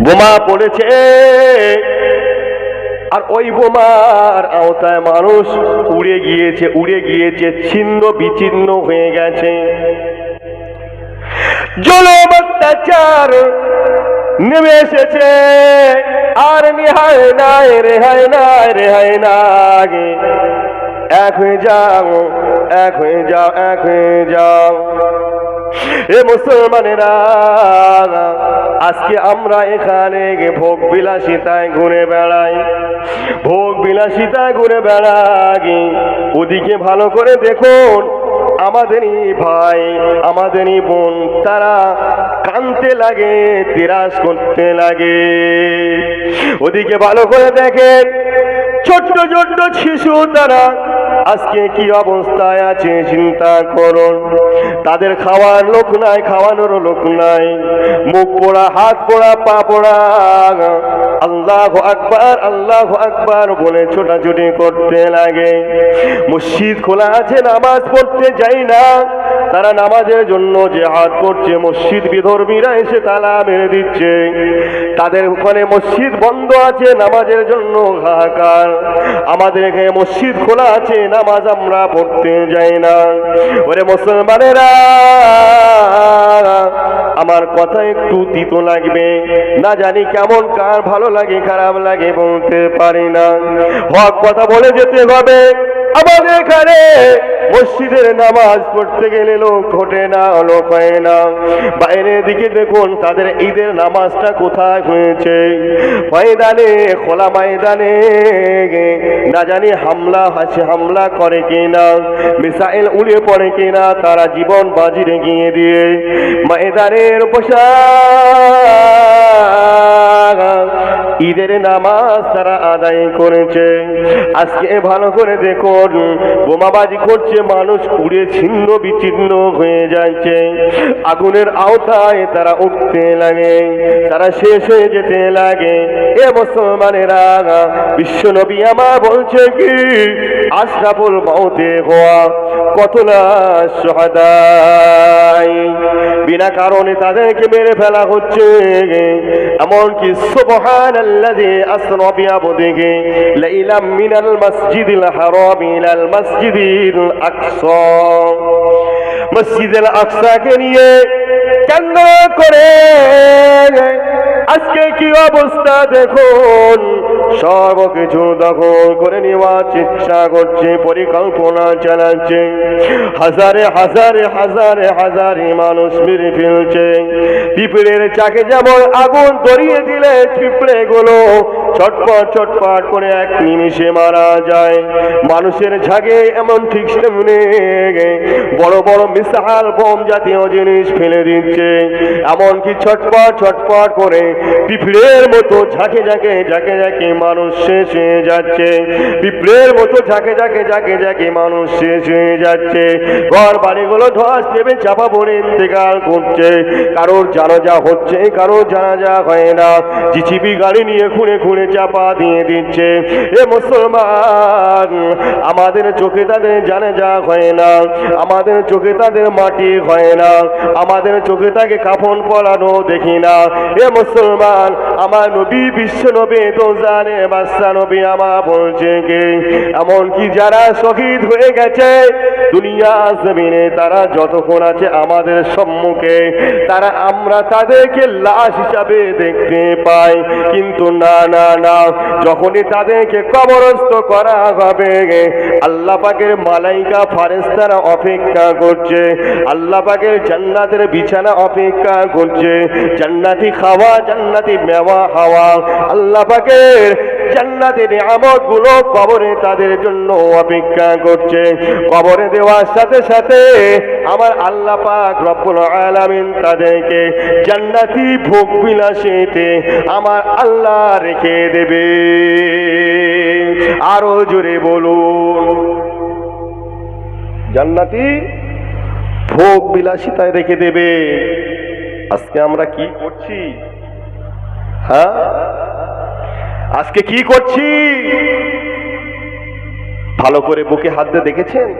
বোমা পড়েছে। আর ওই বোমার আওতায় মানুষ উড়ে গিয়েছে উড়ে গিয়েছে, ছিন্ন বিচ্ছিন্ন হয়ে গেছে। জলম অত্যাচার নেমে এসেছে। আর নিহায় নাই, রেহাই নাই রেহাই নাই। এক হয়ে যাও, এক হয়ে যাও, এক হয়ে যাও। এ মুসলমানেরা, আজকে আমরা এখানে ভোগ বিলাসিতায় ঘুরে বেড়াই। ভোগ বিলাসিতায় ঘুরে বেড়াই। ওদিকে ভালো করে দেখুন আমাদেরই ভাই, আমাদেরই বোন, তারা কানতে লাগে, তিরাস করতে লাগে। ওদিকে ভালো করে দেখেন ছোট্ট ছোট্ট শিশু তারা আজকে কি অবস্থায় আছে চিন্তা করুন তাদের খাওয়ার লোক নাই, খাওয়ানোর লোক নাই। মুখ পোড়া, হাত পোড়া, পা পোড়া। আল্লাহ আকবার আল্লাহ আকবার বলে ছোটাছুটি করতে লাগে। মসজিদ খোলা আছে, নামাজ পড়তে যাই না তারা নামাজের জন্য যে হাত করছে, মসজিদ বিধর্মীরা এসে তালা মেরে দিচ্ছে। তাদের ওখানে মসজিদ বন্ধ আছে, নামাজের জন্য হাহাকার। আমাদের এখানে মসজিদ খোলা আছে, নামাজ আমরা পড়তে যাই না। ওরে মুসলমানেরা, আমার কথা একটু তিতো লাগবে। না জানি কেমন কার ভালো লাগে, খারাপ লাগে, বলতে পারি না। হক কথা বলে যেতে হবে। আমাদের এখানে মসজিদের নামাজ পড়তে গেলে লোক ঘটে না, লোক হয় না। বাইরের দিকে দেখুন, তাদের ঈদের নামাজটা কোথায় হয়েছে? ময়দানে, খোলা ময়দানে না জানি হামলা আছে হামলা করে কিনা, মিসাইল উড়ে পড়ে কিনা, তারা জীবন বাজি রেগিয়ে দিয়ে ময়দানের পোশাক ঈদের নামাজ তারা আদায় করেছে। আজকে ভালো করে দেখুন, বোমাবাজি করছে মানুষ, উড়ে ছিন্ন বিচ্ছিন্ন হয়ে যাচ্ছে। আগুনের আওতায় তারা উঠতে লাগে, তারা শেষ হয়ে যেতে লাগে। এ মুসলমানেরা, বিশ্ব নবী আমার বলছে কি, আশরাফুল মৌতে হওয়া কত না সহাদাই। বিনা কারণে তাদেরকে মেরে ফেলা হচ্ছে, এমনকি সুবহান আল্লাযী আসরা বিআবদিহি লাইলাম মিনাল মাসজিদিল হারাম ইলাল মাসজিদিল আকসা। মসজিদুল আকসাকে নিয়ে কান্না করে আজকে কি অবস্থা দেখুন। সর্বকিছু দখল করে নেওয়ার চেষ্টা করছে, পরিকল্পনা চালাচ্ছে। হাজারে হাজারে হাজারে হাজারে মানুষ মেরে ফেলছে। পিঁপড়ের চাকে যেমন আগুন ধরিয়ে দিলে পিঁপড়ে গুলো ছটপট ছটপট করে এক নিমিষে মারা যায়। মানুষের ঝাগে এমন ঠিক সামনে বড় বড় মিসাইল বোম জাতীয় জিনিস ফেলে দিচ্ছে। এমনকি ছটপট ছটপট করে পিঁপড়ের মতো ঝাঁকে ঝাঁকে ঝাঁকে ঝাঁকে মানুষ শেষ হয়ে যাচ্ছে। পিঁপড়ের মতো ঝাঁকে ঝাঁকে ঝাঁকে ঝাঁকে মানুষ শেষ হয়ে যাচ্ছে। ঘর বাড়িগুলো ধস নেবে চাপা পড়ে ইন্তেকাল করছে। কারোর জানাজা হচ্ছে, কারোর জানাজা হয় না। জিচিপি গাড়ি নিয়ে খুঁড়ে খুঁড়ে চাপা দিয়ে দিচ্ছে। এ মুসলমান, আমাদের চোখে তাদের জানাজা হয় না। আমাদের চোখে তাদের মাটি হয় না। আমাদের চোখে তাকে কাফন পরানো দেখি না। এ মুসলমান, আমার নবী বিশ্ব নবী তো জানে বাচ্চা নবী আমার বলছে কে? এমনকি যারা শহীদ হয়ে গেছে, দুনিয়া তারা যতক্ষণ আছে আমাদের সম্মুখে, তারা আমরা তাদেরকে লাশ হিসাবে দেখতে পাই। কিন্তু না না না, যখনই তাদেরকে কবরস্থ করা হবে, আল্লাহ পাকের মালাইকা ফারেস্তারা অপেক্ষা করছে, আল্লাহ পাকের জান্নাতের বিছানা অপেক্ষা করছে, জান্নাতি খাওয়া, জান্নাতি মেওয়া, হাওয়া, আল্লাহ পাকের জান্নাতের নিয়ামতগুলো কবরে তাদের জন্য অপেক্ষা করছে। কবরে দেওয়ার সাথে সাথে আমার আল্লাহ পাক রব্বুল আলামিন তাদেরকে জান্নাতি ভোগ বিলাসেতে আমার আল্লাহ রেখে দেবে। আরও জোরে বলুন। জান্নাতি ভোগ বিলাসিতায় রেখে দেবে। আজকে আমরা কি করছি? হ্যাঁ? আজকে কি করছি? ভালো করে বুকে হাত দিয়ে দেখেছেন?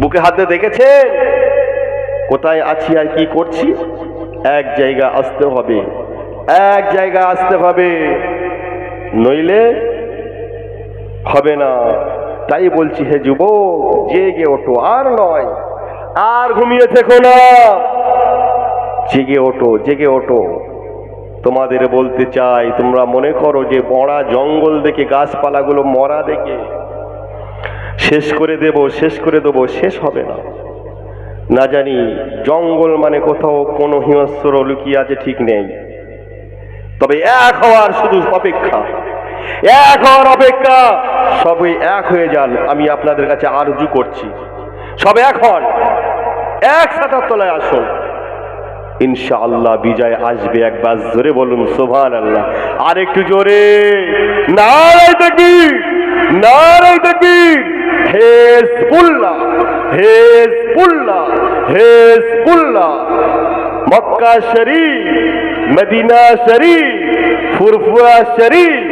বুকে হাত দিয়ে দেখেছেন? কোথায় আছি আর কি করছি? এক জায়গা আসতে হবে। এক জায়গায় আসতে হবে। নইলে হবে না। তাই বলছি, হে যুবক, জেগে ওঠো। আর নয়, আর ঘুমিয়ে থেকো না। জেগে ওঠো জেগে ওঠো। তোমাদের বলতে চাই, তোমরা মনে করো যে মরা জঙ্গল দেখে গাছপালাগুলো মরা দেখে শেষ করে দেব, শেষ করে দেবো, শেষ হবে না। না জানি জঙ্গল মানে কোথাও কোনো হিংস্র লুকিয়ে আছে ঠিক নেই। তবে এক হওয়ার শুধু অপেক্ষা, এক হওয়ার অপেক্ষা, সবই এক হয়ে যান, আমি আপনাদের কাছে আরজু করছি। সব এক হন, এক সাঁতার তলায় আসুন। ইনশাআল্লাহ বিজয় আসবে একবার। জোরে বলুন সোভান আল্লাহ আর একটু জোরে। নারাই তাকবীর নারাই তাকবীর। Hezbollah Hezbollah Hezbollah. মক্কা শরীফ, মদিনা শরীফ, ফুরফুরা শরীফ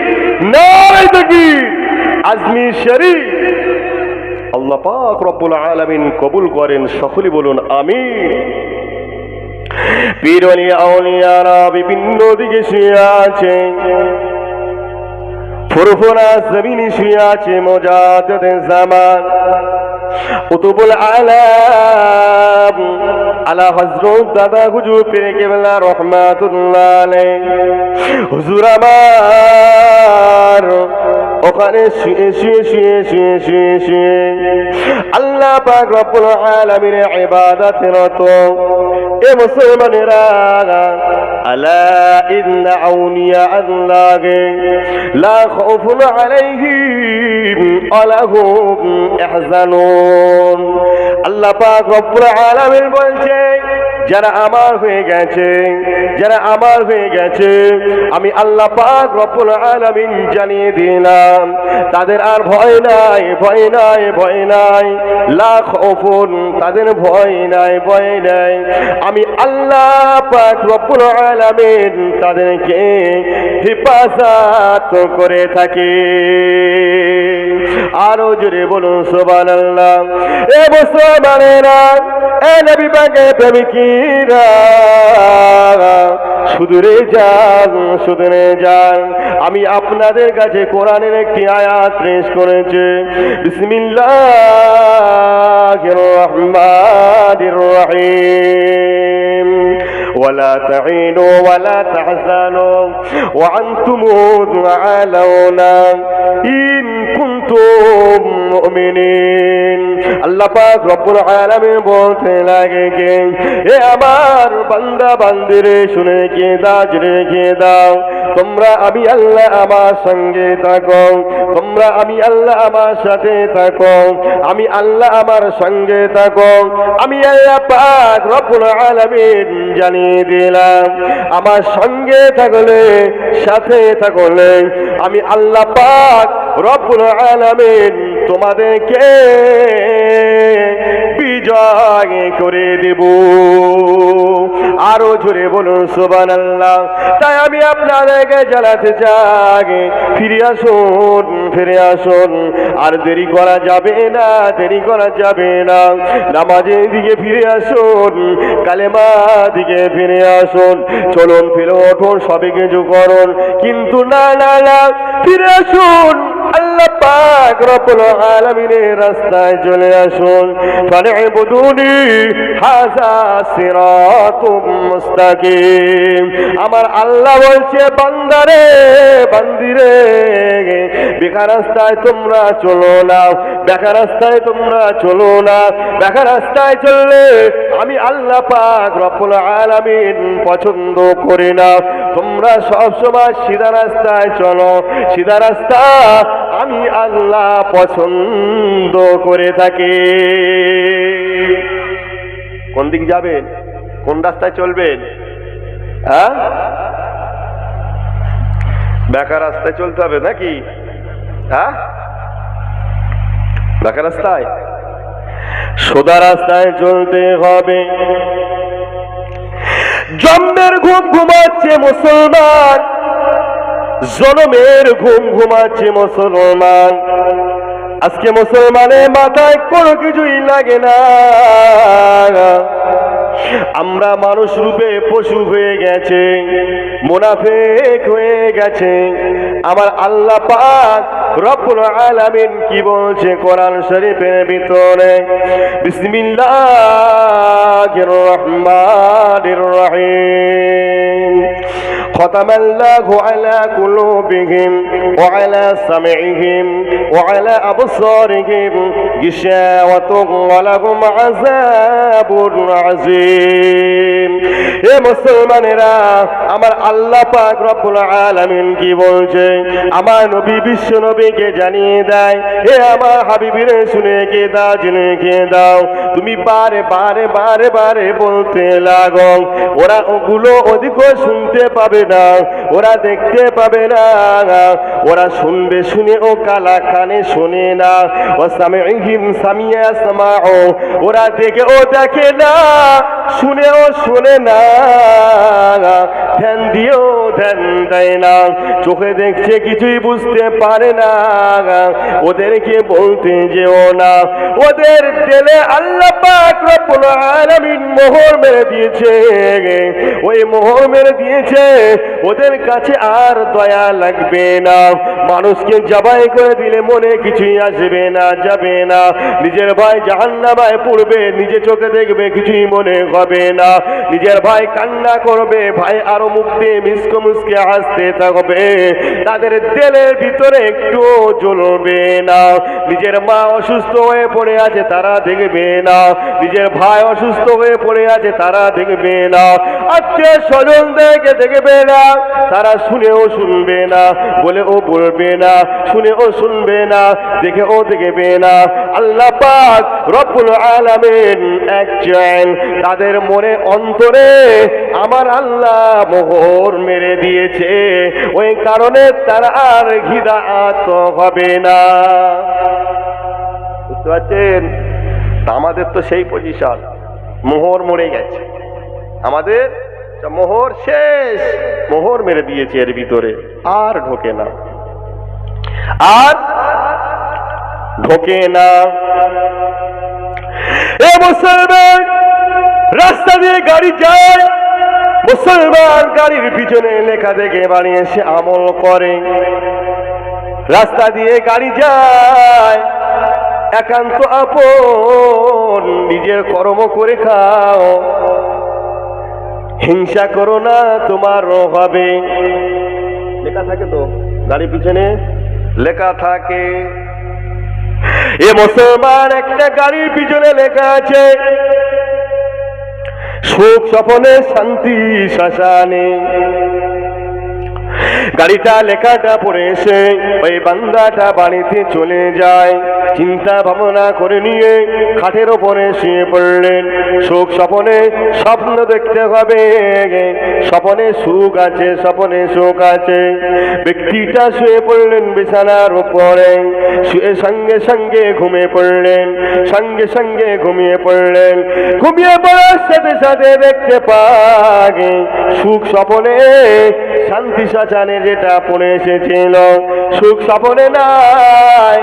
নারাই তাকবীর। আজমি শরীফ। আল্লাহ পাক রব্বুল আলামিন কবুল করেন, সকলে বলুন, আমিন। পীরনি আউলিয়ারা বিভিন্ন দিকে শুয়ে আছে ফুরফুরা জমিনে শুয়ে আছে মোজাদদ জামান কুতুবুল আলা হযরত দাদা হুজুর পীর কেবলা রহমাতুল্লাহ আলাইহি হুজুর আমার ওখানে শুয়ে শুয়ে শুয়ে শুয়ে শুয়ে শুয়ে। আল্লাহ পাক রব্বুল আলামিনের ইবাদতরত এ মুসলমানেরা, আলা ইন্না আউনিয়া আল্লাহ লা খাউফুন আলাইহিম ওয়ালা হুম ইহজানুন। আল্লাহ পাক রব্বুল আলামিন বলছে, যারা আমার হয়ে গেছে, যারা আমার হয়ে গেছে, আমি আল্লাহ পাক রব্বুল আলামিন জানিয়ে দিলাম। তাদের আর ভয় নাই ভয় নাই ভয় নাই। লাখ ওফুন তাদের ভয় নাই ভয় নাই। আমি আল্লাহ পাক আলামিন তাদেরকে হিফাজত করে থাকি। আরও জোরে বলুন, সুবহানাল্লাহ। এ মুসলমানেরা, এ নবী পাকের প্রেমিকিরা সুদূরে যান সুদূরে যান। আমি আপনাদের কাছে কোরআনের একটি আয়াত পেশ করেছে। বিসমিল্লাহির রহমানির রহিম। ولا تعينوا ولا تحزنوا وأنتم تعالون إن كنتم مؤمنين আল্লাহ পাক রব্বুল আলামিন বলতে লাগে কে এ আমার বান্দা বান্দিরে শুনে কে দাও জুড়ে কে দাও তোমরা আমি আল্লাহ আমার সঙ্গে থাকো তোমরা আমি আল্লাহ আমার সাথে থাকো আমি আল্লাহ আমার সঙ্গে থাকো আমি আল্লাহ পাক রব্বুল আলামিন দিলাম। আমার সঙ্গে থাকলে, সাথে থাকলে আমি আল্লাহ পাক রব্বুল আলামিন তোমাদেরকে বিজয় করে দেব। আরও জোরে বলুন সোবান আল্লাহ তাই আমি আপনাদেরকে জানাতে চাই, ফিরে আসুন ফিরে আসুন। আর দেরি করা যাবে না, দেরি করা যাবে না। নামাজের দিকে ফিরে আসুন, কালেমা দিকে ফিরে আসুন। চলুন ফিরে উঠুন, সবে কিছু করুন। কিন্তু না না না, ফিরে আসুন। আল্লাহ পাক রব্বুল আলামিনের রাস্তায় চলে আসুন। ফালইবুদুনি হাযা সিরাতুম মুস্তাকিম। আমার আল্লাহ বলছে, বান্দারে, বান্দিরে বেকার রাস্তায় তোমরা চলো না বেকার রাস্তায় তোমরা চলো না বেকার রাস্তায় চললে আমি আল্লাহ পাক রব্বুল আলামিন পছন্দ করি না। তোমরা সব সময় সিধা রাস্তায় চলো, সিধা রাস্তা আমি আল্লাহ পছন্দ করে থাকে। কোন দিক যাবেন? কোন রাস্তায় চলবেন? হ্যাঁ? বেকার রাস্তায় চলতে হবে নাকি? হ্যাঁ? বেকার রাস্তায়? সোদা রাস্তায় চলতে হবে। জন্মের ঘুম ঘুমাচ্ছে মুসলমান। জনমের ঘুম ঘুমাচ্ছে মুসলমান। আজকে মুসলমানের মাথায় কোনো কিছুই লাগে না। আমরা মানুষ রূপে পশু হয়ে গেছে, মুনাফিক হয়ে গেছে। আমার আল্লাহ পাক রব্বুল আলামিন কি বলছে কোরআন শরীফের ভিতরে? বিসমিল্লাহির রহমানির রহিম। ختم الله على قلوبهم وعلى سمعهم وعلى أبصارهم غشاوة ولهم عذاب عظيم এ মুসলমানেরা আমার আল্লাহ পাক রব্বুল আলামিন কি বলছে আমার নবী বিশ্ব নবীকে জানিয়ে দেয় হে আমার হাবিবির শুনে কে দাও জেনে কে দাও তুমি বারে বারে বারে বারে বলতে লাগো ওরা ওগুলো অধিক শুনতে পাবে না। ওরা দেখতে পাবে না। ওরা শুনবে, শুনে ও কালা কানে শোনে না। ও সামিহিম সামিয়া সামাও ওরা দেখে ও দেখে না। শুনে ও শোনে না। ধ্যান দিয়েও ধ্যান দেয় না। চোখে দেখছে কিছুই বুঝতে পারে না। ওদেরকে বলতে যেও না। ওদের দিলে আল্লাহ পাক মোহর মেরে দিয়েছে। ওই মোহর মেরে দিয়েছে। ওদের কাছে আর দয়া লাগবে না। মানুষকে জবাই করে দিলে মনে কিছুই আসবে না, যাবে না। নিজের ভাই জাহান্নামায় পড়বে, নিজে চোখে দেখবে কিছুই মনে হবে না। নিজের ভাই কান্না করবে, ভাই আরও দিয়ে মিসকে মুসকে হাসতে থাকবে। তাদের তেলের ভিতরে একটু জ্বলবে না। নিজের মা অসুস্থ হয়ে পড়ে আছে, তারা দেখবে না। নিজের ভাই অসুস্থ হয়ে পড়ে আছে, তারা দেখবে না। আত্মীয় দেখে দেখবে না, তারা শুনেও শুনবে না বলে ও বলবে না শুনে ও শুনবে না দেখে ও দেখবে না। আল্লাহ পাক রব্বুল আলামিন একজন তাদের মনে অন্তরে আমার আল্লাহ মোহর মেরে দিয়েছে। ওই কারণে তারা আর ঘিদাত হবে না। বুঝতে পারছেন? আমাদের তো সেই পজিশন মোহর মরে গেছে। আমাদের মোহর শেষ। মোহর মেরে দিয়েছে এর ভিতরে। আর ঢোকে না। আর ঢোকে না। এ মুসলমান রাস্তা দিয়ে গাড়ি যায়। মুসলমান গাড়ির পিছনে লেখা দেখে বাড়ি এসে আমল করে। রাস্তা দিয়ে গাড়ি যায়। একান্ত আপন নিজের কর্ম করে খাও। হিংসা করো না, তোমার হবে। লেখা থাকে তো, গাড়ির পিছনে? লেখা থাকে। এ মুসলমান, একটা গাড়ির পিছনে লেখা আছে, সুখ সফলে শান্তি শ্মশানে গাড়িটা লেখাটা পড়ে এসে ওই বান্দাটা বাড়িতে চলে যায়। চিন্তা ভাবনা করে নিয়ে খাটের ওপরে শুয়ে পড়লেন। সুখ স্বপনে স্বপ্ন দেখতে হবে। স্বপনে সুখ আছে, স্বপনে সুখ আছে। ব্যক্তিটা শুয়ে পড়লেন বিছানার উপরে। শুয়ে সঙ্গে সঙ্গে ঘুমিয়ে পড়লেন, সঙ্গে সঙ্গে ঘুমিয়ে পড়লেন। ঘুমিয়ে পড়ার সাথে সাথে দেখতে পাগে, সুখ স্বপনে শান্তি শ্মশানে যেটা পড়ে এসেছিল, সুখ স্বপনে নাই।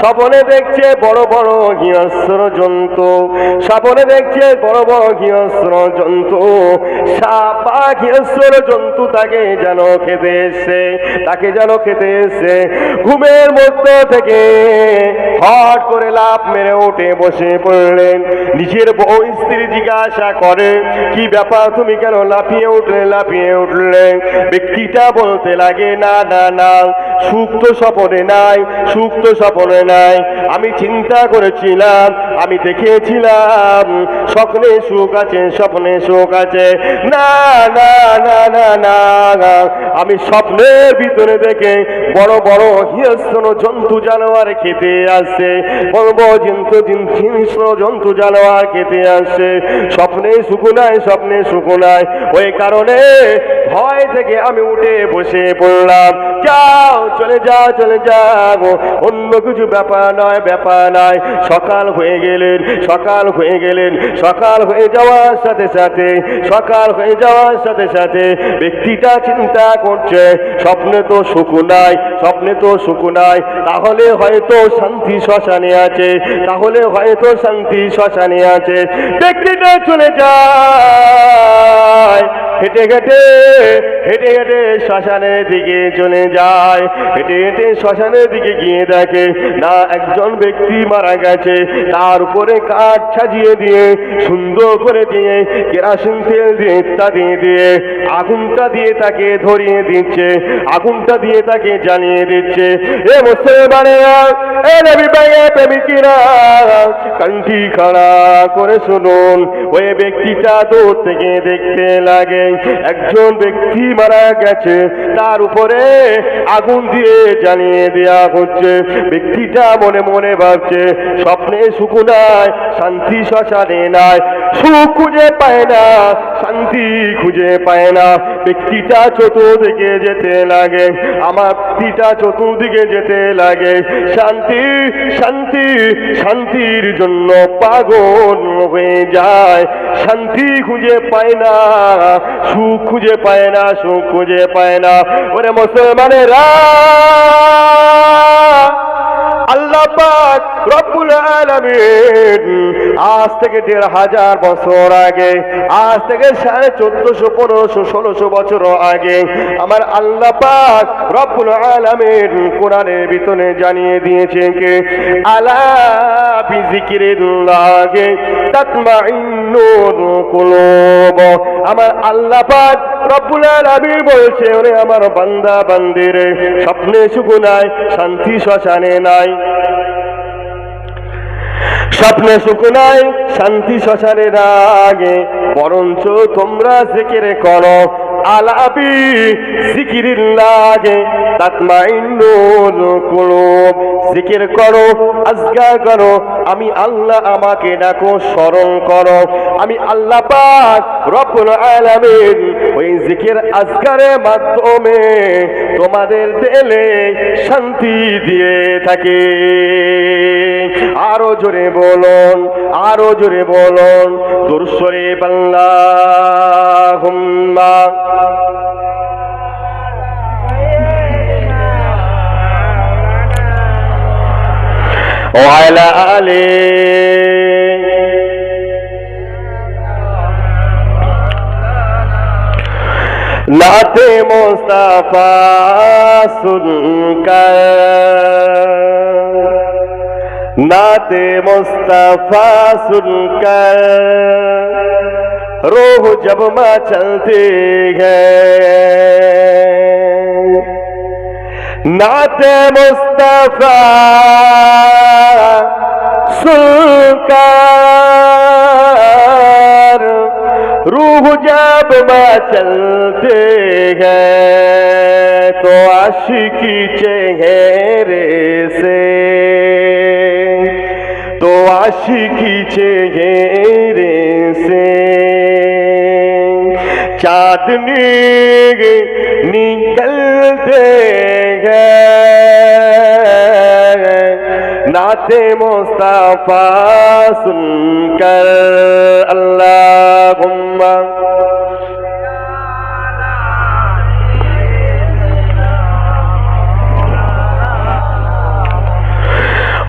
স্বপনে দেখছে বড় বড় গৃহস্থর জন্তু, স্বপনে দেখছে বড় বড় গৃহস্থর জন্তু। সাপ বা গৃহস্থর জন্তু তাকে যেন খেতে এসছে, তাকে যেন খেতে এসছে। ঘুমের মধ্যে থেকে হট করে লাভ মেরে উঠে বসে পড়লেন। নিজের বউ স্ত্রী জিজ্ঞাসা করে, কি ব্যাপার? তুমি কেন লাফিয়ে উঠলে লাফিয়ে উঠলে? ব্যক্তিটা বলতে লাগে না না না। সুখ তো স্বপনে নাই সুখ তো স্বপনে নাই। আমি চিন্তা করেছিলাম, আমি দেখেছিলাম, স্বপ্নে সুখ আছে, স্বপ্নে সুখ আছে। না না না না না না। আমি স্বপ্নের ভিতরে দেখে বড় বড় হিংস্র জন্তু, জানোয়ার খেতে আসছে বড় বড় জন্তু হিংস্র জন্তু, জানোয়ার খেতে আসছে স্বপ্নে সুখ নাই, স্বপ্নে সুখ নাই। ওই কারণে ভয় থেকে আমি উঠে বসে পড়লাম। যাও, চলে যাও চলে যাও অন্য কিছু ব্যাপার নয় ব্যাপার নয়। সকাল হয়ে গেলেন, সকাল হয়ে গেলেন। সকাল হয়ে যাওয়ার সাথে সাথে, সকাল হয়ে যাওয়ার সাথে সাথে ব্যক্তিটা চিন্তা করছে, স্বপ্নে তো সুখ নাই, স্বপ্নে তো সুখ নাই। তাহলে হয়তো শান্তি শ্মশানে আছে, তাহলে হয়তো শান্তি শ্মশানে আছে। ব্যক্তিটা চলে যায়, হেঁটে হেঁটে হেঁটে হেঁটে শ্মশানের দিকে চলে যায়। হেঁটে হেঁটে শ্মশানের দিকে গিয়ে দেখে, না, একজন ব্যক্তি মারা গেছে। তার উপরে কাঠ সাজিয়ে দিয়ে, সুন্দর করে দিয়ে, কেরাসিন তেল দিয়ে ইত্যাদি দিয়ে আগুনটা দিয়ে তাকে ধরিয়ে দিচ্ছে, আগুনটা দিয়ে তাকে জ্বালিয়ে দিচ্ছে। এ মুসলমানেরা, এ নবী ভাইয়া প্রেমিকিরা, কান্টি খাড়া করে শুনুন। ওই ব্যক্তিটা দূর থেকে দেখতে লাগে, একজন ব্যক্তি মারা গেছে, তার উপরে আগুন দিয়ে জ্বালিয়ে দেওয়া হচ্ছে। ব্যক্তিটা মনে মনে ভাবছে, স্বপ্নে সুখ নাই, শান্তি শ্মশানে নাই। সুখ খুঁজে পায় না, শান্তি খুঁজে পায় না। ব্যক্তিটা চতুর্দিকে যেতে লাগে, আমার ব্যক্তিটা চতুর্দিকে যেতে লাগে। শান্তি শান্তি শান্তির জন্য পাগল হয়ে যায়। শান্তি খুঁজে পায় না, সুখ খুঁজে পায় না, সুখ খুঁজে পায় না। ওরে মুসলমানেরা, আল্লাহ পাক রব্বুল আলামিন, আজ থেকে দেড় হাজার বছর আগে, আজ থেকে সাড়ে চোদ্দশো, পনেরোশো, ষোলোশো বছর আগে, আমার আল্লাহ পাক রব্বুল আলামিন কোরআনের ভিতরে জানিয়ে দিয়েছে কে, আলা বিজিকিরিল্লাহি তাতমাইন্নুল কুলুব। আমার আল্লাহ পাক রব্বুল আলামিন বলছে, ওরে আমার বান্দা বান্দিরে স্বপ্নে সুখ নাই, শান্তি শ্মশানে নাই। স্বপ্নে সুখ নাই, শান্তি শ্মশানে আগে। বরঞ্চ তোমরা জিকির করো, আলাপি জিকিরির লাগে। তাতমাইন্নুল কুলুব, জিকির করো আজগার করো, আমি আল্লাহ আমাকে ডাকো, স্মরণ করো। আমি আল্লাহ পাক রব্বুল আলামিন ওই জিকির আজগারের মাধ্যমে তোমাদের দিলে শান্তি দিয়ে থাকে। আরো জোরে বলুন আরো জোরে বলুন দুরসরে বাংলা হুম্মা وعلى آله নাতে মোস্তাফা সুনকার नाते मुस्तफ़ा सुनकर रोह जब मचलती है। नाते मुस्तफ़ा सुनकर रूह जब मचलते हैं तो आशिकी चेहरे से আশিকিছে রে সে চাঁদনি নিকলতে নাতে মোস্তাফা সুনকর আল্লাহ গুম্মা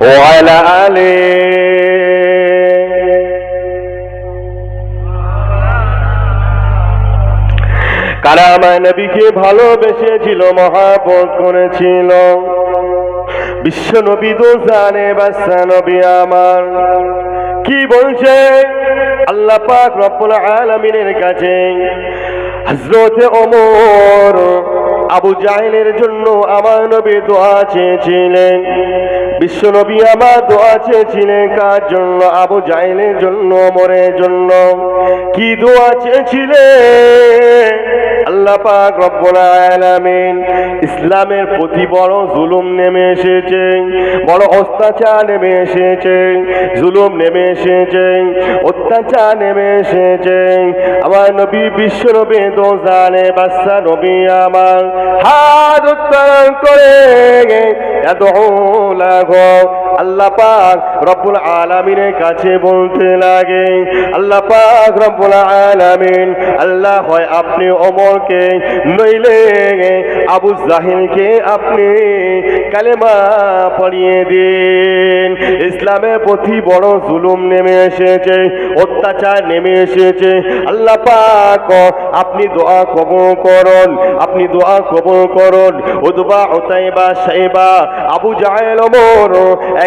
وعلى آله কারা আমার নবীকে ভালোবেসেছিল মহাপত করেছিল। বিশ্ব নবী তো জানে বাচ্চা নবী আমার। কি বলছে? আল্লাহ পাক রব্বুল আলামিনের কাছে হযরতে ওমর আবু জাহেলের জন্য আমার নবী দোয়া চেয়েছিলেন। বিশ্ব নবী আমার দোয়া চেয়েছিলেন কার জন্য? আবু জাহেলের জন্য, ওমরের জন্য। কি দোয়া চেয়েছিলেন? আল্লাহ পাক রব্বুল ইসলামের প্রতি বড় জুলুম নেমে এসেছে, বড় অত্যাচার নেমে এসেছে, জুলুম নেমে এসেছে, অত্যাচার নেমে এসেছে। আমার নবী বিশ্ব নবী তো জানে বাচ্চা নবী আমার হাত উত্তোলন করে এত লাগো আল্লাহ পাক রব্বুল আলামিনের কাছে বলতে লাগে, আল্লাহ রব্বুল আলামিন, আল্লাহ হয় আপনি ওমরকে নইলে আবু জাহিলকে আপনি কালেমা পড়িয়ে দিন। ইসলামের প্রতি বড় জুলুম নেমে এসেছে, অত্যাচার নেমে এসেছে। আল্লাহ পাক, আপনি দোয়া কবুল করুন, আপনি দোয়া কবুল করুন। উদবা ওতাইবা সাইবা, আবু জাহেল ওমর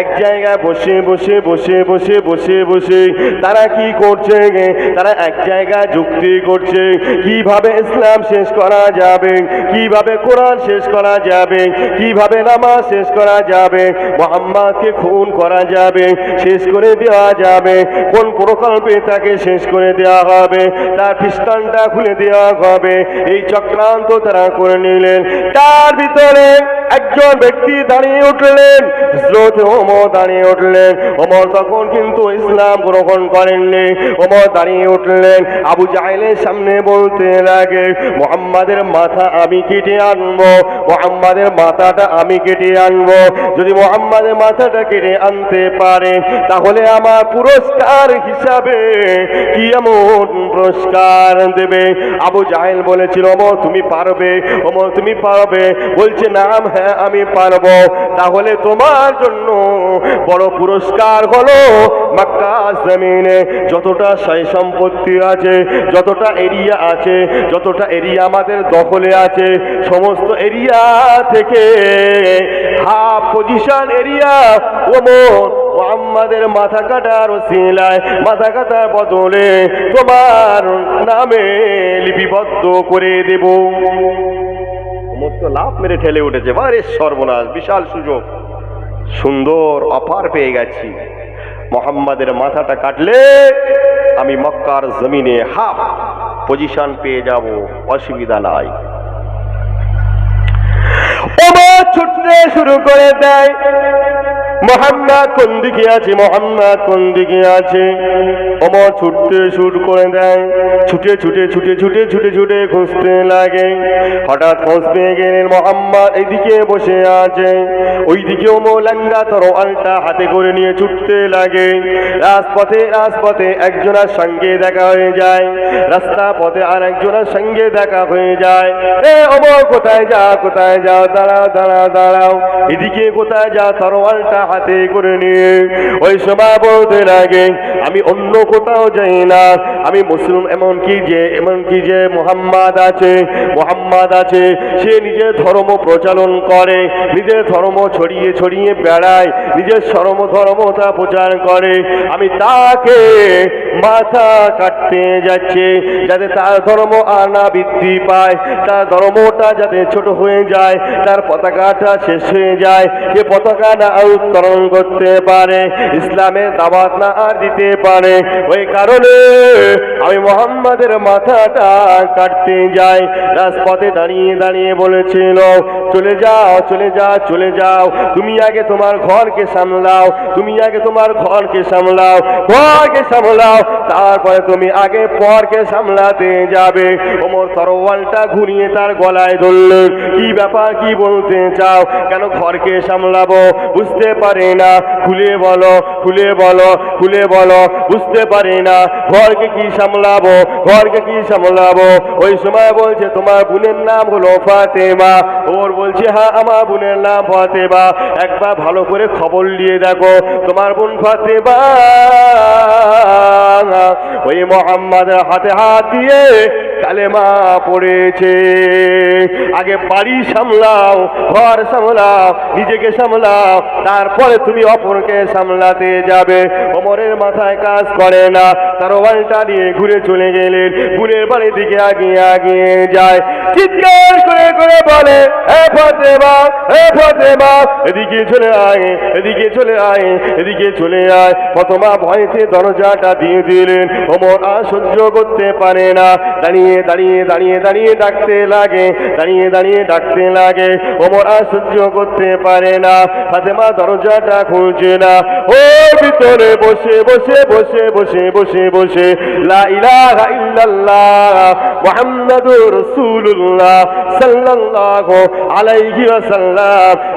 এক জায়গায় বসে বসে বসে বসে বসে বসে তারা কি করছে? তারা এক জায়গায় যুক্তি করছে। কীভাবে ইসলাম শেষ করা যাবে। কীভাবে কোরআন শেষ করা যাবে? কীভাবে নামাজ শেষ করা যাবে? মোহাম্মদকে খুন করা যাবে, শেষ করে দেওয়া যাবে। কোন প্রকল্পে তাকে শেষ করে দেওয়া হবে? তার খ্রিস্টানটা খুলে দেওয়া হবে। এই চক্রান্ত তারা করে নিলেন। তার ভিতরে একজন ব্যক্তি দাঁড়িয়ে উঠলেন, হযরত ওমর দাঁড়িয়ে উঠলেন। ওমর তখন কিন্তু ইসলাম গ্রহণ করেননি। ওমর দাঁড়িয়ে উঠলেন। আবু জাহেলের সামনে বলতে লাগে মোহাম্মদের মাথা আমি কেটে আনব, মোহাম্মদের মাথাটা আমি কেটে আনব। যদি মোহাম্মদের মাথাটা কেটে আনতে পারে, তাহলে আমার পুরস্কার হিসাবে কি এমন পুরস্কার দেবে? আবু জাহেল বলেছিল, ওমর, তুমি পারবে, ওমর, তুমি পারবে। বলছে, নাম হ্যাঁ আমি পারব। তাহলে তোমার জন্য বড় পুরস্কার হলো মাক্কা জমিনে যতটা সয় সম্পত্তি আছে, যতটা এরিয়া আছে, যতটা এরিয়া আমাদের দখলে আছে। সমস্ত এরিয়া থেকে হাফ পজিশন এরিয়া, ওমর মোহাম্মদের মাথা কাটার ওসিলায়, মাথা কাটার বদলে তোমার নামে লিপিবদ্ধ করে দেব। ওমর তো লাভ মেরে ঠেলে উঠেছে বারে সর্বনাশ, বিশাল সুযোগ। সুন্দর অফার পেয়ে গেছি। মোহাম্মদের মাথাটা কাটলে আমি মক্কার জমিনে হাফ পজিশন পেয়ে যাব অসুবিধা নাই। ছুটতে শুরু করে দেয়। মোহাম্মদ কোন দিকে আছে? মোহাম্মদ কোন দিকে আছে? ওমর ছুটতে শুরু করে দেয়। ছুটে ছুটে ছুটে ছুটে ছুটে ছুটে খুঁজতে লাগে। হঠাৎ খোঁজ পেয়ে গেলেন মোহাম্মদ এইদিকে বসে আছে। ওইদিকে ওমর লাঙ্গা তরোয়ালটা হাতে করে নিয়ে ছুটতে লাগে। রাজপথে রাজপথে একজনের সঙ্গে দেখা হয়ে যায়। রাস্তা পথে আর একজনের সঙ্গে দেখা হয়ে যায়। এ ওমর কোথায় যা, কোথায় যাও, দাঁড়াও দাঁড়াও দাঁড়াও। এদিকে কোথায় যা, তরোয়ালটা হাতে করে নিয়ে ওই সময় বলতে লাগে, আমি অন্য কোথাও যাই না, আমি মুসলিম এমন কি যে এমন কি যে মোহাম্মদ আছে মোহাম্মদ আছে, সে নিজের ধর্ম প্রচারণ করে, নিজের ধর্ম ছড়িয়ে ছড়িয়ে বেড়ায়, নিজের ধর্ম ধর্মতা প্রচার করে, আমি তাকে মাথা কাটতে যাচ্ছে, যাতে তার ধর্ম আনা বৃদ্ধি পায়, তার ধর্মটা যাতে ছোট হয়ে যায়, তার পতাকাটা শেষ হয়ে যায়, যে পতাকাটা আর উত্তরণ করতে পারে ইসলামের দাবাত না দিতে পারে। ওই কারণে আমি মোহাম্মদের মাথাটা কাটতে যাই, রাজপথে দাঁড়িয়ে দাঁড়িয়ে বলেছিল, চলে যাও চলে যাও চলে যাও। তুমি আগে তোমার ঘরকে সামলাও, তুমি আগে তোমার ঘরকে সামলাও ঘরকে সামলাও। তারপরে তুমি আগে পরকে সামলাতে যাবে। ওমর তরোয়ালটা ঘুরিয়ে তার গলায় ধরলেন, কি ব্যাপার, কি বলতে চাও? কেন ঘরকে সামলাবো? বুঝতে পারে না। খুলে বলো খুলে বলো খুলে বলো। বুঝতে পারে না, ঘরকে কি সামলাবো, ঘরকে কি সামলাবো? ওই সময় বলছে, তোমার বোনের নাম হলো ফাতেমা। ওর বলছে হ্যাঁ আমার বোনের নাম ফাতেমা। একবার ভালো করে খবর নিয়ে দেখো, তোমার বোন ফাতেমা। ওই মোহাম্মদের হাতে হাত দিয়ে কালেমা পড়েছে। আগে বাড়ি সামলাও, ঘর সামলাও, নিজেকে সামলাও তারপরে তুমি অপরকে সামলাতে যাবে। ওমরের মাথায় কাজ করে না। তার ওয়ালটা নিয়ে ঘুরে চলে গেলেন বোনের বাড়ির দিকে আগিয়ে আগিয়ে যায়। চিৎকার করে করে বলে হে হে এদিকে চলে আয়, এদিকে চলে আয়, এদিকে চলে আয়। ফতমা ভয়তে দরজাটা দিয়ে দিলেন। ওমর আর সহ্য করতে পারে না। দাঁড়িয়ে দাঁড়িয়ে দাঁড়িয়ে দাঁড়িয়ে ডাকতে লাগে, দাঁড়িয়ে দাঁড়িয়ে ডাকতে লাগে। ওমর আর সহ্য করতে পারে না। ফাতেমা দরজাটা খুলছে না। ও ভিতরে বসে বসে বসে বসে বসে বসে।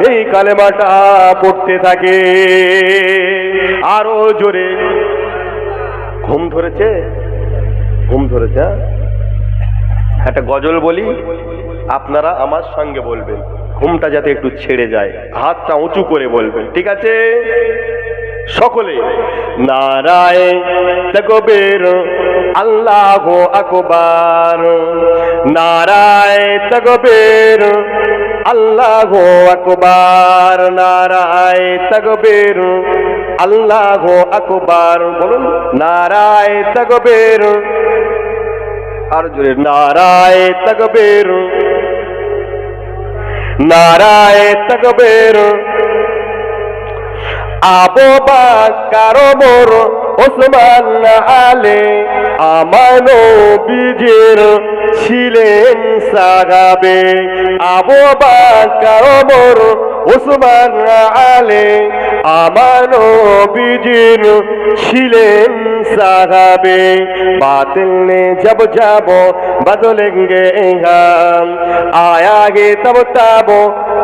এই কালেমাটা পড়তে থাকে। আরও জোরে। ঘুম ধরেছে? ঘুম ধরেছে হ্যাঁ? একটা গজল বলি, আপনারা আমার সঙ্গে বলবেন। ঘুমটা যাতে একটু ছেড়ে যায়। হাতটা উঁচু করে বলবেন, ঠিক আছে? সকলে, নারায় আল্লাহ আকবার। নারায় আল্লাহ আকবার। নারায় আল্লাহ আকবার। বলুন, নারায় তকবীর। আর জোরে, নারায় তকবীর। নারায় তকবীর। আবু বাকার মোর ওসমান আলে আমানো বীজের ছিলেন সাগাবে আবু বাকার মোর ওসমান আলে আমার বিজির ছিলেন সাহাবে। বাতিল নে যাব যাব, বদলেঙ্গে হাম আয়াগে তব তাব,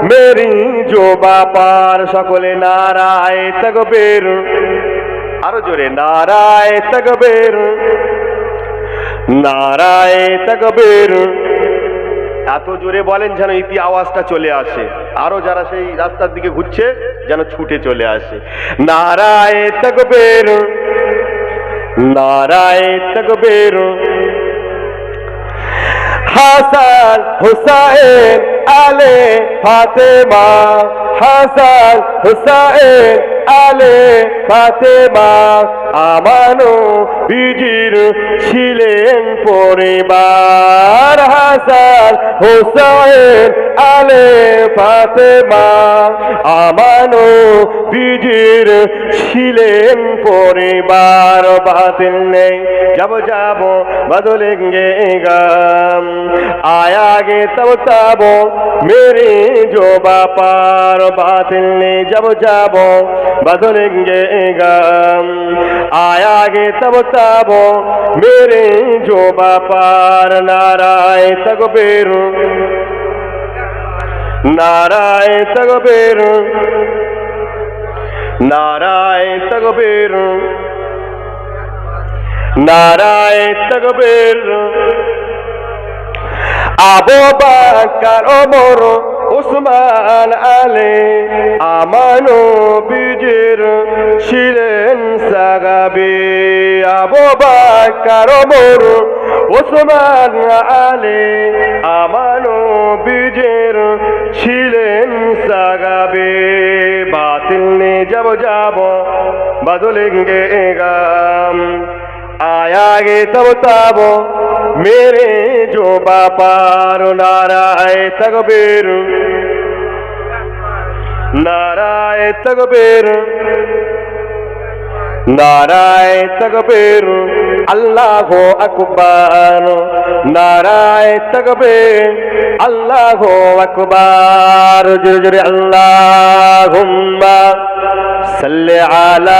মেরি জো বাপার সকলে নারায় তকবীর। আরও জোরে, নারায় তকবীর। নারায় তকবীর। এত জোরে বলেন যেন ইতি আওয়াজটা চলে আসে। আরও যারা সেই রাস্তার দিকে ঘুরছে, যেন ছুটে চলে আসে। নারায় তকবীর নারায় তকবীর। হাসান হুসাইন আলে ফাতেমা। হাসান হুসাইন আলে ফাতেমা। আমানো বিজির ছিলেন পরিবার। হাসান হুসাইন আলে ফাতেমা। আমানো বিজির ছিলেন পরিবার। বাতিল নেই, যাব যাব বদলেঙ্গে গাম। आया गे तब तबो मेरे जो बापार बातिल ने जब जाबो बदलेंगे गम आया गे तब तबो मेरे जो बापार नाराय तक बेरू नाराय तक बेरू नाराय तक बेरू नाराय तक बेरू আবু বাকার ওমর, উসমান আলে আমানো বিজির ছিলেন সাগাবে আবু কারও ওমর, উসমান আলে আমানো বিজের ছিলেন সাগাবে বাতিল নে যাব যাব, বদলেঙ্গে গাম गम आयागे तब तब मेरे जो बापार नाराय तकबीर नाराय तकबीर नाराय तकबीर अल्लाह अकबर नाराय तकबीर अल्लाह अकबर जुर जुर अल्लाहुम्मा सल्ले अला